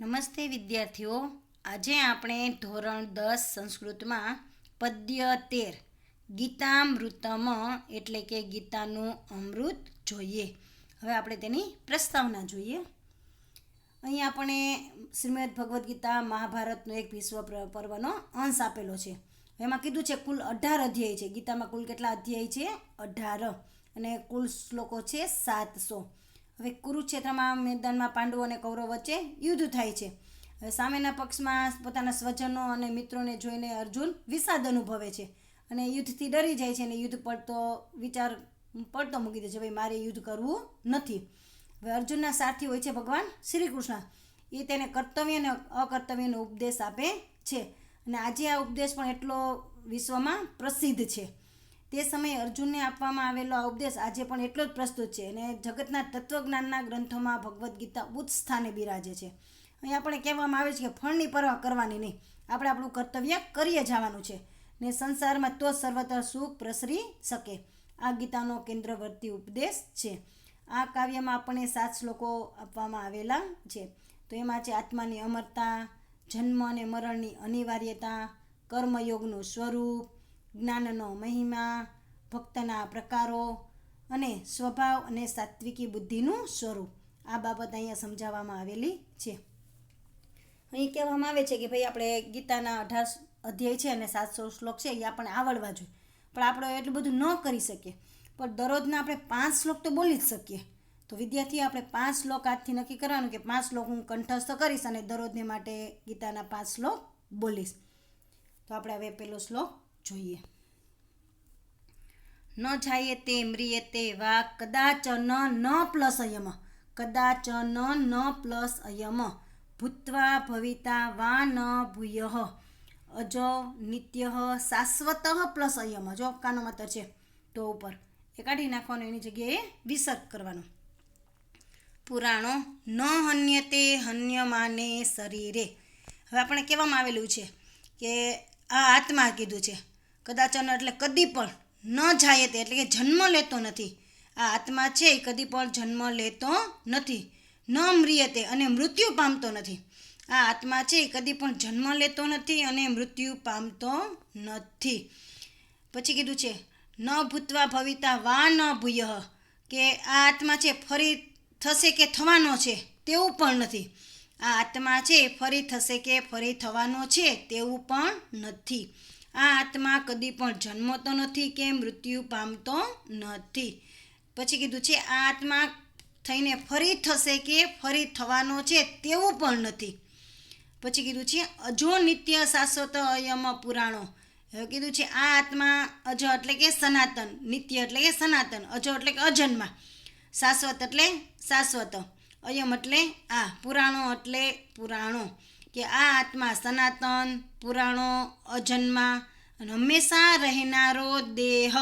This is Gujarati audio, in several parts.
નમસ્તે વિદ્યાર્થીઓ. આજે આપણે ધોરણ દસ સંસ્કૃતમાં પદ્ય તેર, ગીતામૃતમ એટલે કે ગીતાનું અમૃત જોઈએ. હવે આપણે તેની પ્રસ્તાવના જોઈએ. અહીં આપણે શ્રીમદ ભગવદ્ ગીતા મહાભારતનો એક વિશ્વ પ્ર- પર્વનો અંશ આપેલો છે. એમાં કીધું છે કુલ અઢાર અધ્યાય છે. ગીતામાં કુલ કેટલા અધ્યાય છે? અઢાર. અને કુલ શ્લોકો છે સાતસો. હવે કુરુક્ષેત્રમાં મેદાનમાં પાંડવો અને કૌરવ વચ્ચે યુદ્ધ થાય છે. હવે સામેના પક્ષમાં પોતાના સ્વજનો અને મિત્રોને જોઈને અર્જુન વિષાદ અનુભવે છે અને યુદ્ધથી ડરી જાય છે અને યુદ્ધ પડતો, વિચાર પડતો મૂકી દે છે, ભાઈ, મારે યુદ્ધ કરવું નથી. હવે અર્જુનના સારથી હોય છે ભગવાન શ્રી કૃષ્ણ એ તેને કર્તવ્ય અને અકર્તવ્યનો ઉપદેશ આપે છે. અને આજે આ ઉપદેશ પણ એટલો વિશ્વમાં પ્રસિદ્ધ છે. તે સમયે અર્જુનને આપવામાં આવેલો આ ઉપદેશ આજે પણ એટલો જ પ્રસ્તુત છે અને જગતના તત્વજ્ઞાનના ગ્રંથોમાં ભગવદ્ ગીતા ઉચ્ચ સ્થાને બિરાજે છે. અહીં આપણે કહેવામાં આવે છે કે ફળની પરવા કરવાની નહીં. આપણે આપણું કર્તવ્ય કરીએ જવાનું છે ને સંસારમાં તો સર્વત્ર સુખ પ્રસરી શકે. આ ગીતાનો કેન્દ્રવર્તી ઉપદેશ છે. આ કાવ્યમાં આપણને સાત શ્લોકો આપવામાં આવેલા છે. તો એમાં છે આત્માની અમરતા, જન્મ અને મરણની અનિવાર્યતા, કર્મયોગનું સ્વરૂપ જ્ઞાનનો મહિમા, ભક્તના પ્રકારો અને સ્વભાવ અને સાત્વિકી બુદ્ધિનું સ્વરૂપ. આ બાબત અહીંયા સમજાવવામાં આવેલી છે. અહીં કહેવામાં આવે છે કે ભાઈ આપણે ગીતાના અઢાર અધ્યાય છે અને સાતસો શ્લોક છે, એ આપણે આવડવા જોઈએ. પણ આપણે એટલું બધું ન કરી શકીએ. પણ દરરોજના આપણે પાંચ શ્લોક તો બોલી જ શકીએ. તો વિદ્યાર્થી, આપણે પાંચ શ્લોક આજથી નક્કી કરવાનું કે પાંચ શ્લોક હું કંઠસ્થ કરીશ અને દરરોજને માટે ગીતાના પાંચ શ્લોક બોલીશ. તો આપણે હવે પેલો શ્લોક જોઈએ. ન જાયતે મ્રિયતે વા, કદાચ ન ન પ્લસ અયમ. કદાચ ન ન પ્લસ અયમ. ભૂત્વા ભવિતા વા ન ભૂયઃ. અજો નિત્ય શાશ્વત પ્લસ અયમ. જો કાનો માત્ર છે તો ઉપર. એ કાઢી નાખવાનો, એની જગ્યાએ વિસર્ગ કરવાનો. પુરાણો, ન હન્યતે હન્યમાને શરીરે. હવે આપણે કહેવામાં આવેલું છે કે આ આત્મા કીધું છે. કદાચ ન એટલે કદી પણ ન જાય તે, એટલે કે જન્મ લેતો નથી. આ આત્મા છે એ કદી પણ જન્મ લેતો નથી. ન મ્રિયતે અને મૃત્યુ પામતો નથી. આ આત્મા છે એ કદી પણ જન્મ લેતો નથી અને મૃત્યુ પામતો નથી. પછી કીધું છે, ન ભૂતવા ભવિતા વા ન ભૂય. કે આ આત્મા છે ફરી થશે કે થવાનો છે તેવું પણ નથી. આ આત્મા છે ફરી થશે કે ફરી થવાનો છે તેવું પણ નથી. આ આત્મા કદી પણ જન્મતો નથી કે મૃત્યુ પામતો નથી. પછી કીધું છે, આ આત્મા થઈને ફરી થશે કે ફરી થવાનો છે તેવું પણ નથી. પછી કીધું છે, અજો નિત્ય શાશ્વત અયમ પુરાણો. હવે કીધું છે, આ આત્મા અજ એટલે કે સનાતન, નિત્ય એટલે કે સનાતન, અજો એટલે કે અજન્મા. શાશ્વત એટલે શાશ્વત, અયમ એટલે આ, પુરાણો એટલે પુરાણો. કે આ આત્મા સનાતન, પુરાણો, અજન્મા હંમેશા રહેનારો દેહ.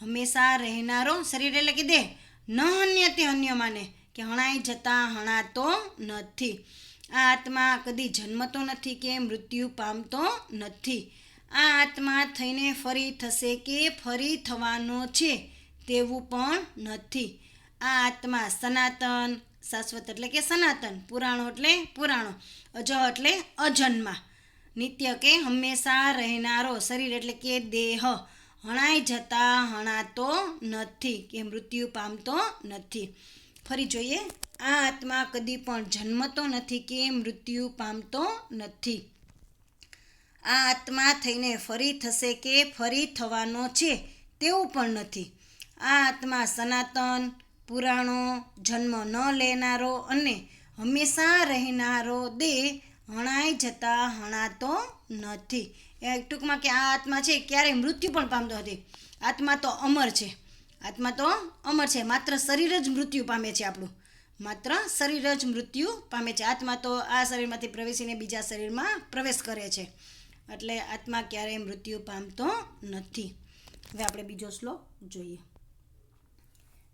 હંમેશા રહેનારો શરીર એટલે કે દેહ. ન અન્ય તે અન્ય માને કે હણાઈ જતા હણાતો નથી. આ આત્મા કદી જન્મતો નથી કે મૃત્યુ પામતો નથી. આ આત્મા થઈને ફરી થશે કે ફરી થવાનો છે તેવું પણ નથી. આ આત્મા સનાતન શાશ્વત એટલે કે સનાતન, પુરાણો એટલે પુરાણો અજ એટલે અજન્મા. નિત્ય કે હંમેશા રહેનારો શરીર એટલે કે દેહ. હણાઈ જતા હણાતો નથી કે મૃત્યુ પામતો નથી. ફરી જોઈએ, આ આત્મા કદી પણ જન્મતો નથી કે મૃત્યુ પામતો નથી. આ આત્મા થઈને ફરી થશે કે ફરી થવાનો છે તેવું પણ નથી. આ આત્મા સનાતન પુરાણો, જન્મ ન લેનારો અને હંમેશા રહેનારો દેહ હણાઈ જતા હણાતો નથી. એ ટૂંકમાં કે આ આત્મા છે, ક્યારેય મૃત્યુ પણ પામતો નથી. આત્મા તો અમર છે. આત્મા તો અમર છે. માત્ર શરીર જ મૃત્યુ પામે છે આપણું. માત્ર શરીર જ મૃત્યુ પામે છે. આત્મા તો આ શરીરમાંથી પ્રવેશીને બીજા શરીરમાં પ્રવેશ કરે છે. એટલે આત્મા ક્યારેય મૃત્યુ પામતો નથી. હવે આપણે બીજો શ્લોક જોઈએ.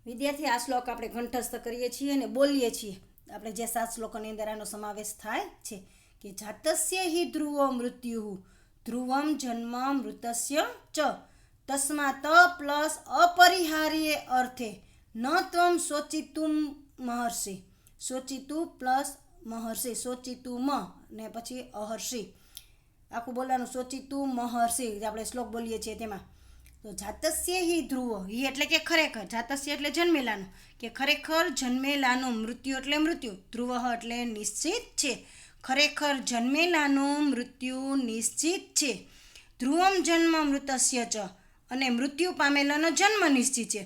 વિદ્યાર્થી, આ શ્લોક આપણે કંઠસ્થ કરીએ છીએ અને બોલીએ છીએ. આપણે જે સાત શ્લોકોની અંદર આનો સમાવેશ થાય છે કે જાતસ્ય હિ ધ્રુવ મૃત્યુ, ધ્રુવમ જન્મ મૃતસ્ય ચ. તસ્માત પ્લસ અપરિહાર્ય અર્થે ન ત્વમ શોચિતુમ મહર્ષિ. શોચિતું પ્લસ મહર્ષિ સોચિતું મ ને પછી અહર્ષિ. આખું બોલવાનું સોચિતું મહર્ષિ આપણે શ્લોક બોલીએ છીએ તેમાં. તો જાતસ્ય હિ ધ્રુવ. હિ એટલે કે ખરેખર. જાતસ્ય એટલે જન્મેલાનું. કે ખરેખર જન્મેલાનું મૃત્યુ એટલે મૃત્યુ. ધ્રુવ એટલે નિશ્ચિત છે. ખરેખર જન્મેલાનું મૃત્યુ નિશ્ચિત છે. ધ્રુવમ જન્મ મૃતસ્ય ચ. અને મૃત્યુ પામેલાનો જન્મ નિશ્ચિત છે.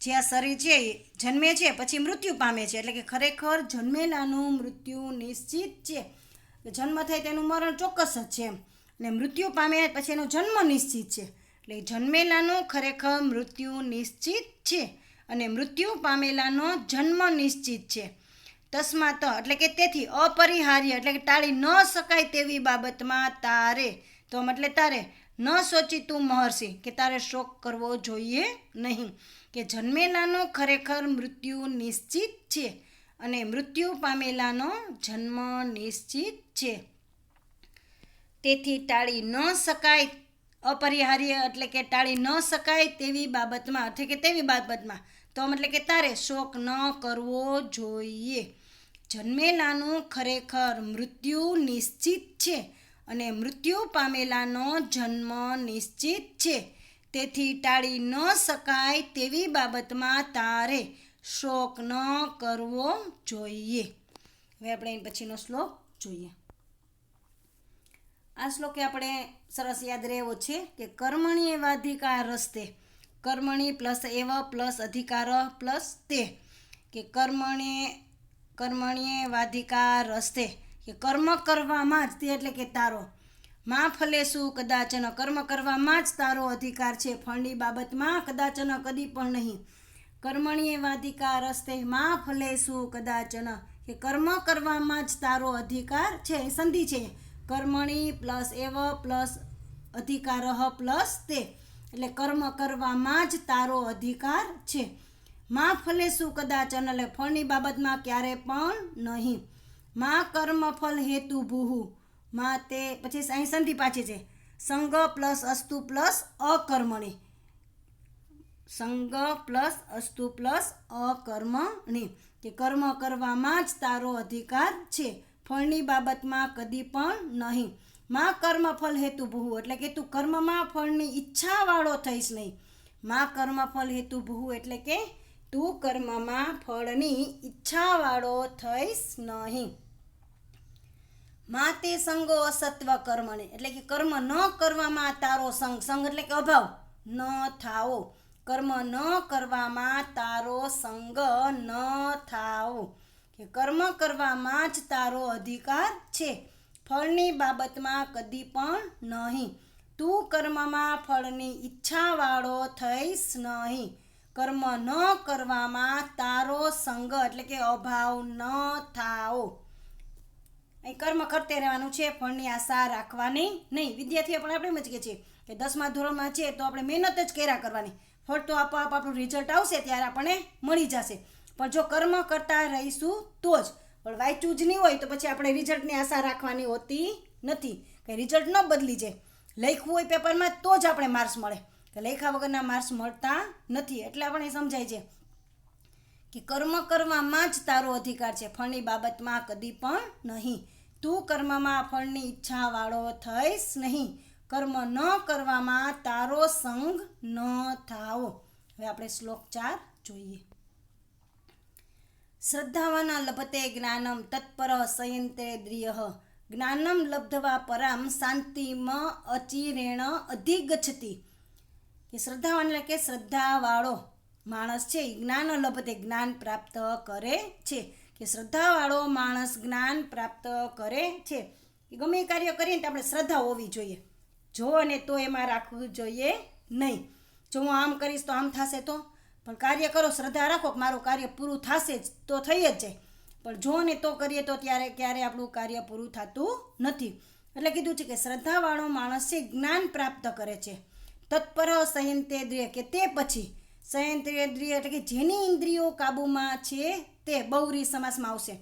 જે આ શરીર છે જન્મે છે, પછી મૃત્યુ પામે છે. એટલે કે ખરેખર જન્મેલાનું મૃત્યુ નિશ્ચિત છે. જન્મ થાય તેનું મરણ ચોક્કસ જ છે અને મૃત્યુ પામે પછી એનો જન્મ નિશ્ચિત છે. એટલે જન્મેલાનું ખરેખર મૃત્યુ નિશ્ચિત છે અને મૃત્યુ પામેલાનો જન્મ નિશ્ચિત છે. તસ્માત, એટલે કે તેથી અપરિહાર્ય, એટલે કે ટાળી ન શકાય તેવી બાબતમાં તારે, તો એટલે તારે ન સોચી તું મહર્ષિ, કે તારે શોક કરવો જોઈએ નહીં, કે જન્મેલાનું ખરેખર મૃત્યુ નિશ્ચિત છે અને મૃત્યુ પામેલાનો જન્મ નિશ્ચિત છે. તેથી ટાળી ન શકાય અપરિહાર્ય એટલે કે ટાળી ન શકાય તેવી બાબતમાં એટલે કે તેવી બાબતમાં, તો એટલે કે તારે શોક ન કરવો જોઈએ. જન્મેલાનું ખરેખર મૃત્યુ નિશ્ચિત છે અને મૃત્યુ પામેલાનો જન્મ નિશ્ચિત છે. તેથી ટાળી ન શકાય તેવી બાબતમાં તારે શોક ન કરવો જોઈએ. હવે આપણે પછીનો શ્લોક જોઈએ. આ શ્લોકે આપણે સરસ યાદ રહેવો છે કે કર્મણી એવાધિકાર રસ્તે, કર્મણી પ્લસ એવ પ્લસ અધિકાર પ્લસ તે, કે કર્મણે, કર્મણીએ વાધિકાર રસ્તે, કે કર્મ કરવામાં જ તે એટલે કે તારો. માં ફલે શું કદાચન કર્મ કરવામાં જ તારો અધિકાર છે, ફળની બાબતમાં કદાચન કદી પણ નહીં. કર્મણીએ વાધિકાર રસ્તે, માં ફલે શું કદાચન કે કર્મ કરવામાં જ તારો અધિકાર છે સંધિ છે. કર્મણી પ્લસ એવ પ્લસ અધિકાર પ્લસ તે. એટલે કર્મ કરવામાં જ તારો અધિકાર છે. માં ફલે શું કદાચ એટલે ફળની બાબતમાં ક્યારે પણ નહીં. માં કર્મ ફલ હેતુ ભૂહુ. માં તે પછી અહીં સંધિ પાછી છે. સંગ પ્લસ અસ્તુ પ્લસ અકર્મણી. સંગ પ્લસ અસ્તુ પ્લસ અકર્મણી. કે કર્મ કરવામાં જ તારો અધિકાર છે. ફળની બાબતમાં કદી પણ નહીં. માં કર્મફળ હેતુ ભૂહુ એટલે કે તું કર્મમાં ફળની ઈચ્છાવાળો થઈશ નહીં. માં કર્મફલ હેતુ ભૂહુ એટલે કે તું કર્મમાં ફળની ઈચ્છાવાળો થઈશ નહીં. માતે સંગો અસત્વ કર્મને, એટલે કે કર્મ ન કરવામાં તારો સંગ સંગ એટલે કે અભાવ, ન થાવો કર્મ ન કરવામાં તારો સંગ ન થાવો કે કર્મ કરવામાં જ તારો અધિકાર છે. ફળની બાબતમાં કદી પણ નહીં. તું કર્મમાં ફળની ઈચ્છાવાળો થઈશ નહીં. કર્મ ન કરવામાં તારો સંગ એટલે કે અભાવ ન થાઓ. અહીં કર્મ કરતે રહેવાનું છે, ફળની આશા રાખવાની નહીં. વિદ્યાર્થીઓ પણ આપણે મજા છે કે દસમા ધોરણમાં છે તો આપણે મહેનત જ કર્યા કરવાની. ફળ તો આપોઆપ આપણું રિઝલ્ટ આવશે ત્યારે આપણને મળી જશે. પણ જો કર્મ કરતા રહીશું તો જ. પણ વાંચ્યું જ નહીં હોય તો પછી આપણે રિઝલ્ટની આશા રાખવાની હોતી નથી. કે રિઝલ્ટ ન બદલી જાય. લખવું હોય પેપરમાં તો જ આપણે માર્ક્સ મળે. કે લખ્યા વગરના માર્ક્સ મળતા નથી. એટલે આપણે સમજાય છે કે કર્મ કરવામાં જ તારો અધિકાર છે. ફળની બાબતમાં કદી પણ નહીં. તું કર્મમાં ફળની ઈચ્છાવાળો થઈશ નહીં. કર્મ ન કરવામાં તારો સંગ ન થાવો હવે આપણે શ્લોક ચાર જોઈએ. શ્રદ્ધાવાના લભતે જ્ઞાનમ તત્પર સંયંત્રેન્દ્રિય જ્ઞાનમ લબ્ધવા પરામ શાંતિમ અચિરેણ અધિગચ્છતી. કે શ્રદ્ધાવાન એટલે કે શ્રદ્ધાવાળો માણસ છે એ જ્ઞાન લભતે જ્ઞાન પ્રાપ્ત કરે છે. કે શ્રદ્ધાવાળો માણસ જ્ઞાન પ્રાપ્ત કરે છે. કે ગમે કાર્ય કરીએ તો આપણે શ્રદ્ધા હોવી જોઈએ. જો અને તો એમાં રાખવું જોઈએ નહીં. જો હું આમ કરીશ તો આમ થશે તો? પણ કાર્ય કરો, શ્રદ્ધા રાખો કે મારું કાર્ય પૂરું થશે જ, તો થઈ જ જાય. પણ જો ને તો કરીએ તો ત્યારે ક્યારે આપણું કાર્ય પૂરું થતું નથી. એટલે કીધું છે કે શ્રદ્ધાવાળો માણસ છે જ્ઞાન પ્રાપ્ત કરે છે. તત્પર સંયંત્રેન્દ્રિય કે તે પછી સંયંત્રેન્દ્રિય એટલે કે જેની ઇન્દ્રિયો કાબૂમાં છે તે બહુરી સમાસમાં આવશે.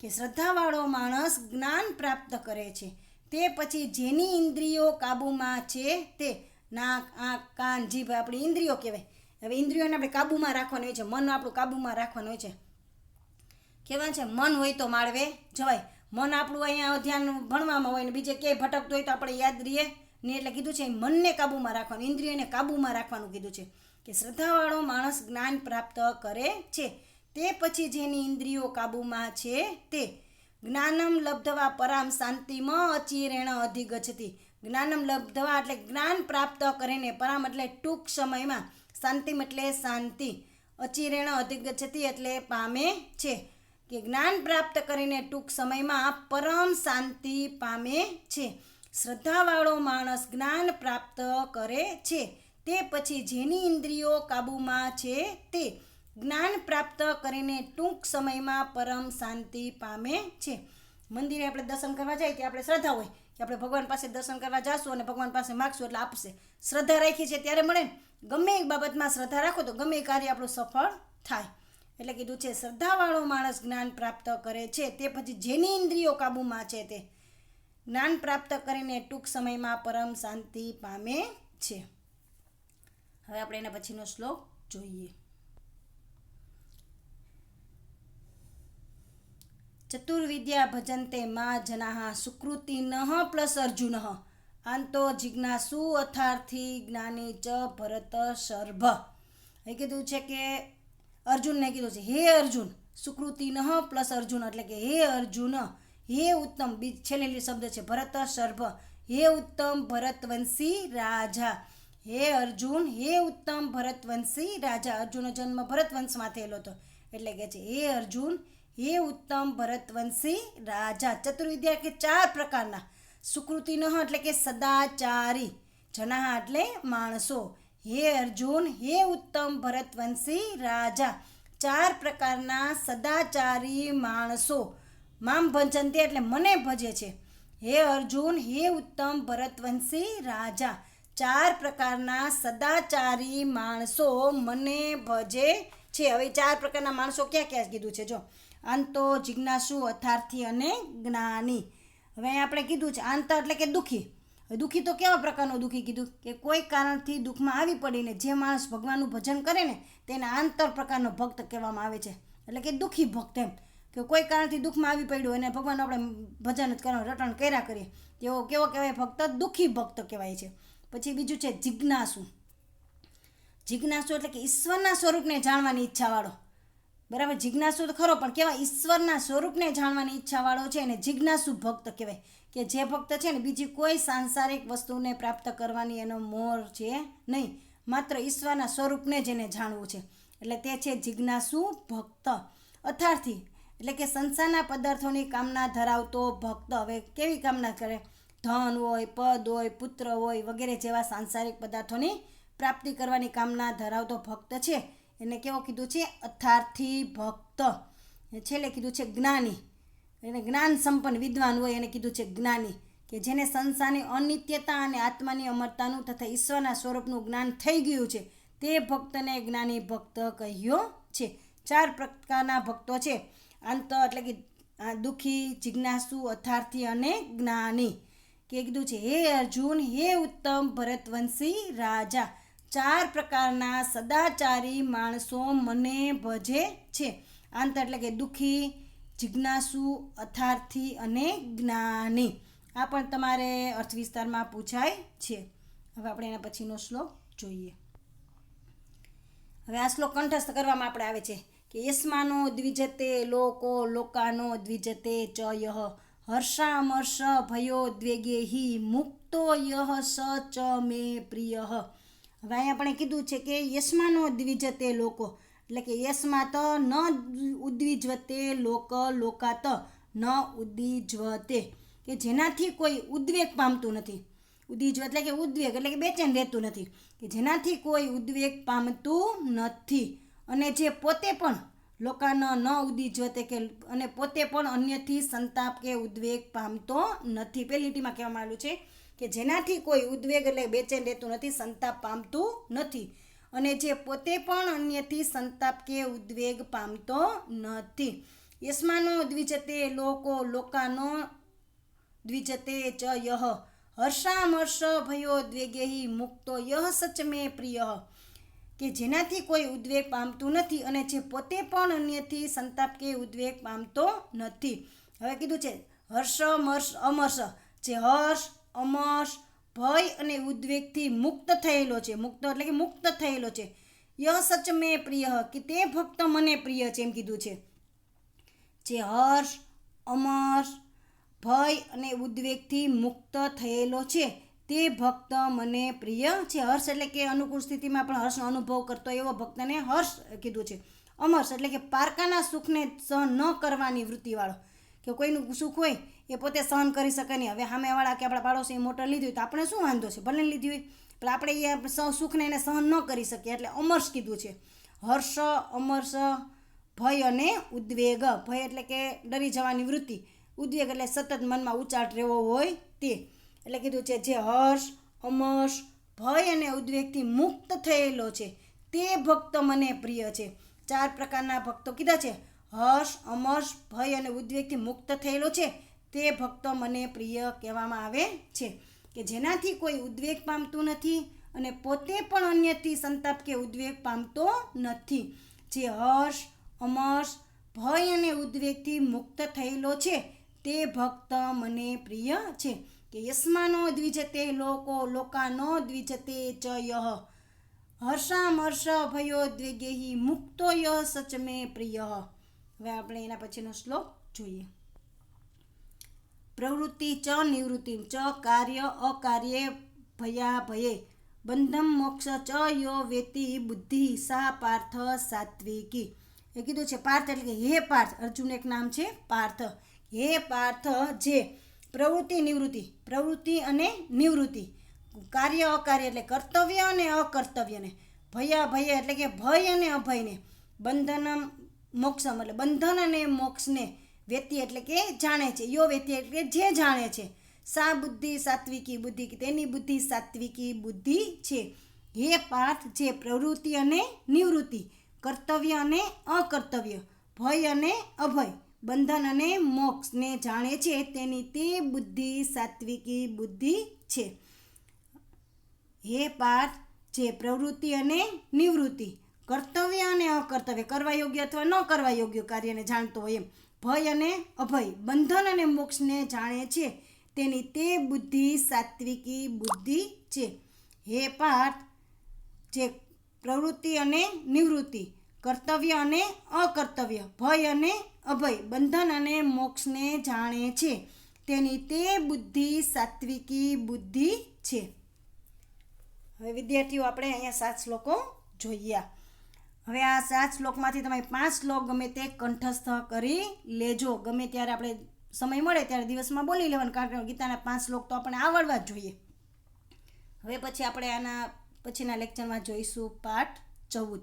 કે શ્રદ્ધાવાળો માણસ જ્ઞાન પ્રાપ્ત કરે છે. તે પછી જેની ઇન્દ્રિયો કાબૂમાં છે તે નાક, આંખ, કાન, જીભ, આપણી ઇન્દ્રિયો કહેવાય. હવે ઇન્દ્રિયોને આપણે કાબૂમાં રાખવાનું હોય છે મન આપણું કાબૂમાં રાખવાનું હોય છે. કહેવાય છે? મન હોય તો માળવે, જવાય. મન આપણું અહીંયા ધ્યાન ભણવામાં હોય ને બીજે ક્યાંય ભટકતું હોય તો આપણે યાદ રહીએ. ને એટલે કીધું છે, મનને કાબૂમાં રાખવાનું, ઇન્દ્રિયોને કાબૂમાં રાખવાનું કીધું છે કે શ્રદ્ધાવાળો માણસ જ્ઞાન પ્રાપ્ત કરે છે. તે પછી જેની ઇન્દ્રિયો કાબૂમાં છે તે. જ્ઞાનમ લબ્ધવા પરામ શાંતિમાં અચિરેણ અધિગચ્છતિ. જ્ઞાનમ લબ્ધવા એટલે જ્ઞાન પ્રાપ્ત કરીને પરામ એટલે ટૂંક સમયમાં શાંતિમ એટલે શાંતિ. અચિરેણ અધિગચ્છતિ એટલે પામે છે. કે જ્ઞાન પ્રાપ્ત કરીને ટૂંક સમયમાં પરમ શાંતિ પામે છે. શ્રદ્ધાવાળો માણસ જ્ઞાન પ્રાપ્ત કરે છે. તે પછી જેની ઇન્દ્રિયો કાબૂમાં છે તે જ્ઞાન પ્રાપ્ત કરીને ટૂંક સમયમાં પરમ શાંતિ પામે છે. મંદિરે આપણે દર્શન કરવા જાય ત્યાં આપણે શ્રદ્ધા હોય? કે આપણે ભગવાન પાસે દર્શન કરવા જાશું અને ભગવાન પાસે માગશું એટલે આપશે. શ્રદ્ધા રાખી છે ત્યારે મળે ગમે એક બાબતમાં શ્રદ્ધા રાખો તો ગમે કાર્ય આપણું સફળ થાય. એટલે કીધું છે, શ્રદ્ધાવાળો માણસ જ્ઞાન પ્રાપ્ત કરે છે, તે પછી જેની ઇન્દ્રિયો કાબૂમાં છે તે જ્ઞાન પ્રાપ્ત કરીને ટૂંક સમયમાં પરમ શાંતિ પામે છે. હવે આપણે એના પછીનો શ્લોક જોઈએ. ચતુર્વિદ્યા ભજંતે મા જનાહ સુકૃતિ નહ પ્લસ અર્જુન. આંતો જિજ્ઞાસુ અથાર્થી જ્ઞાની ચ ભરત શર્ભ. એ કીધું છે કે અર્જુનને કીધું છે, હે અર્જુન સુકૃતિ નહ પ્લસ અર્જુન એટલે કે હે અર્જુન, હે ઉત્તમ. બીજ છેલ્લેલી શબ્દ છે, ભરત શર્ભ, હે ઉત્તમ ભરતવંશી રાજા. હે અર્જુન, હે ઉત્તમ ભરતવંશી રાજા. અર્જુનનો જન્મ ભરતવંશમાં થયેલો હતો. એટલે કે છે, હે અર્જુન હે ઉત્તમ ભરતવંશી રાજા, ચતુર્વિદ્યા કે ચાર પ્રકારના? સુકૃતિનો એટલે કે સદાચારી. જનાહ એટલે માણસો. હે અર્જુન, હે ઉત્તમ ભરતવંશી રાજા, ચાર પ્રકારના સદાચારી માણસો. મામ ભજંતી એટલે મને ભજે છે. હે અર્જુન, હે ઉત્તમ ભરતવંશી રાજા, ચાર પ્રકારના સદાચારી માણસો મને ભજે છે. હવે ચાર પ્રકારના માણસો ક્યાં ક્યાં કીધું છે? જો અંતો જિજ્ઞાસુ, અથાર્થી અને જ્ઞાની. હવે આપણે કીધું છે, આંત એટલે કે દુઃખી. દુઃખી તો કેવા પ્રકારનું દુઃખી કીધું? કે કોઈ કારણથી દુઃખમાં આવી પડીને જે માણસ ભગવાનનું ભજન કરે ને, તેને આંતર પ્રકારનો ભક્ત કહેવામાં આવે છે. એટલે કે દુઃખી ભક્ત એમ. કે કોઈ કારણથી દુઃખમાં આવી પડ્યું અને ભગવાન આપણે ભજન જ કરવાનું, રટણ કર્યા કરીએ. તેવો કેવો કહેવાય? ભક્ત દુઃખી ભક્ત કહેવાય છે. પછી બીજું છે, જિજ્ઞાસુ. જિજ્ઞાસુ એટલે કે ઈશ્વરના સ્વરૂપને જાણવાની ઈચ્છાવાળો. બરાબર, જિજ્ઞાસુ તો ખરો, પણ કેવા ઈશ્વરના સ્વરૂપને જાણવાની ઈચ્છાવાળો છે અને જિજ્ઞાસુ ભક્ત કહેવાય. કે જે ભક્ત છે ને, બીજી કોઈ સાંસારિક વસ્તુને પ્રાપ્ત કરવાની એનો મોર છે નહીં. માત્ર ઈશ્વરના સ્વરૂપને જ એને જાણવું છે. એટલે તે છે જિજ્ઞાસુ ભક્ત. અથાર્થી, એટલે કે સંસારના પદાર્થોની કામના ધરાવતો ભક્ત. હવે કેવી કામના કરે? ધન હોય, પદ હોય, પુત્ર હોય વગેરે જેવા સાંસારિક પદાર્થોની પ્રાપ્તિ કરવાની કામના ધરાવતો ભક્ત છે. એને કેવો કીધું છે? અથાર્થી ભક્ત. છેલ્લે કીધું છે જ્ઞાની. એને જ્ઞાન સંપન્ન વિદ્વાન હોય એને કીધું છે જ્ઞાની. કે જેને સંસારની અનિત્યતા અને આત્માની અમરતાનું તથા ઈશ્વરના સ્વરૂપનું જ્ઞાન થઈ ગયું છે, તે ભક્તને જ્ઞાની ભક્ત કહ્યો છે. ચાર પ્રકારના ભક્તો છે. અંત એટલે કે દુઃખી, જિજ્ઞાસુ, અથાર્થી અને જ્ઞાની. કે કીધું છે, હે અર્જુન, હે ઉત્તમ ભરતવંશી રાજા ચાર પ્રકારના સદાચારી માણસો મને ભજે છે. અંત એટલે કે દુઃખી, જિજ્ઞાસુ, અથાર્થી અને જ્ઞાની. આ પણ તમારે અર્થ વિસ્તારમાં પૂછાય છે. હવે આપણે એના પછીનો શ્લોક જોઈએ. હવે આ શ્લોક કંઠસ્થ કરવામાં આપણે આવે છે કે યસ્માનો દ્વિજતે, લોકો લોકાનો દ્વિજતે ચ હર્ષામર્ષ ભયો દ્વેગે હિ મુક્તો યહ સ ચ મે પ્રિય. હવે અહીંયા આપણે કીધું છે કે યસ્માનો દ્વિજતે લોકો. એટલે કે યશમાં તો, ન ઉદ્વિજવતે લોક, લોકાત, ન ઉદ્દીજવતે કે જેનાથી કોઈ ઉદ્વેગ પામતું નથી. ઉદ્દીજવ એટલે કે ઉદ્વેગ, એટલે કે બેચેન રહેતું નથી. કે જેનાથી કોઈ ઉદ્વેગ પામતું નથી. અને જે પોતે પણ લોકાનો ન ઉદ્દીજવતે કે અને પોતે પણ અન્યથી સંતાપ કે ઉદ્વેગ પામતો નથી. પેલીટીમાં લીટીમાં કહેવામાં આવ્યું છે. કે જેનાથી કોઈ ઉદ્વેગ એટલે બેચેન રહેતું નથી, સંતાપ પામતું નથી. અને જે પોતે પણ અન્યથી સંતાપ કે ઉદ્વેગ પામતો નથી. યસ્માનો દ્વિજતે લોકો લોકાનો દ્વિજતે ચ યહ. હર્ષામર્ષ ભયો દ્વેગેહી મુક્તો યહ સચ મે પ્રિય. કે જેનાથી કોઈ ઉદ્વેગ પામતું નથી અને જે પોતે પણ અન્યથી સંતાપ કે ઉદ્વેગ પામતો નથી. હવે કીધું છે હર્ષ મર્ષ અમર્ષ. જે હર્ષ અમર્ષ ભય અને ઉદ્વેગથી મુક્ત થયેલો છે. મુક્ત એટલે કે મુક્ત થયેલો છે. યહ સચ મેં પ્રિય, કે તે ભક્ત મને પ્રિય છે એમ કીધું છે. જે હર્ષ અમર્ષ ભય અને ઉદ્વેગથી મુક્ત થયેલો છે, તે ભક્ત મને પ્રિય છે. હર્ષ એટલે કે અનુકૂળ સ્થિતિમાં પણ હર્ષનો અનુભવ કરતો એવો ભક્તને હર્ષ કીધું છે. અમર્ષ એટલે કે પારકાના સુખને સહન ન કરવાની વૃત્તિવાળો. કે કોઈનું સુખ હોય એ પોતે સહન કરી શકે નહીં. હવે સામેવાળા કે આપણા પાડોશી મોટર લીધી હોય તો આપણે શું વાંધો છે? ભલે લીધી હોય, પણ આપણે એ સુખને એને સહન ન કરી શકીએ એટલે અમર્ષ કીધું છે. હર્ષ અમર્ષ ભય અને ઉદ્વેગ. ભય એટલે કે ડરી જવાની વૃત્તિ. ઉદ્વેગ એટલે સતત મનમાં ઉચાટ રહેવો હોય તે. એટલે કીધું છે જે હર્ષ અમર્ષ ભય અને ઉદ્વેગથી મુક્ત થયેલો છે. તે ભક્ત મને પ્રિય છે. ચાર પ્રકારના ભક્તો કીધા છે. હર્ષ, અમર્ષ, ભય અને ઉદ્વેગથી મુક્ત થયેલો છે. તે ભક્ત મને પ્રિય કહેવામાં આવે છે કે જેનાથી કોઈ ઉદ્વેગ પામતું નથી અને પોતે પણ અન્યથી સંતાપ કે ઉદ્વેગ પામતો નથી. જે હર્ષ, અમર્ષ, ભય અને ઉદ્વેગથી મુક્ત થયેલો છે, તે ભક્ત મને પ્રિય છે કે યસ્માનો દ્વિજતે લોકો, લોકાનો દ્વિજતે ચ યહ હર્ષામર્ષ ભયોદ્વેગે હિ મુક્તો યહ સચમે પ્રિય. હવે આપણે એના પછીનો શ્લોક જોઈએ. પ્રવૃત્તિ ચ, નિવૃત્તિ ચ, કાર્ય અકાર્યે ભયા ભયે. બંધમ મોક્ષ ચ, યો વેતિ બુદ્ધિ સા પાર્થ સાત્વિકી. એ કીધું છે પાર્થ એટલે કે હે પાર્થ. અર્જુન એક નામ છે પાર્થ. હે પાર્થ જે પ્રવૃત્તિ, નિવૃત્તિ. પ્રવૃત્તિ અને નિવૃત્તિ. કાર્ય અકાર્ય એટલે કર્તવ્ય અને અકર્તવ્યને. ભયા ભય એટલે કે ભય અને અભયને. બંધન મોક્ષમ એટલે બંધન અને મોક્ષને વ્યક્તિ એટલે કે જાણે છે. યો વ્યક્તિ એટલે કે જે જાણે છે. સા બુદ્ધિ સાત્વિકી બુદ્ધિ તેની બુદ્ધિ સાત્વિકી બુદ્ધિ છે. હે પાર્થ જે પ્રવૃત્તિ અને નિવૃત્તિ, કર્તવ્ય અને અકર્તવ્ય, ભય અને અભય, બંધન અને મોક્ષને જાણે છે તેની તે બુદ્ધિ સાત્વિકી બુદ્ધિ છે. હે પાર્થ જે પ્રવૃત્તિ અને નિવૃત્તિ. કર્તવ્ય અને અકર્તવ્ય, કરવા યોગ્ય અથવા ન કરવા યોગ્ય કાર્યને જાણતો હોય એમ. ભય અને અભય, બંધન અને મોક્ષને જાણે છે. તેની તે બુદ્ધિ સાત્વિકી બુદ્ધિ છે. હે પાર્થ, જે પ્રવૃત્તિ અને નિવૃત્તિ, કર્તવ્ય અને અકર્તવ્ય, ભય અને અભય, બંધન અને મોક્ષને જાણે છે. તેની તે બુદ્ધિ સાત્વિકી બુદ્ધિ છે. હવે વિદ્યાર્થીઓ, આપણે અહીંયા સાત શ્લોકો જોઈએ હવે આ સાત શ્લોકમાંથી તમે પાંચ શ્લોક ગમે તે કંઠસ્થ કરી લેજો. ગમે ત્યારે આપણે સમય મળે ત્યારે દિવસમાં બોલી લેવાનું, કારણ કે ગીતાના પાંચ શ્લોક તો આપણે આવડવા જ જોઈએ. હવે પછી આપણે આના પછીના લેક્ચરમાં જોઈશું પાઠ ચૌદ.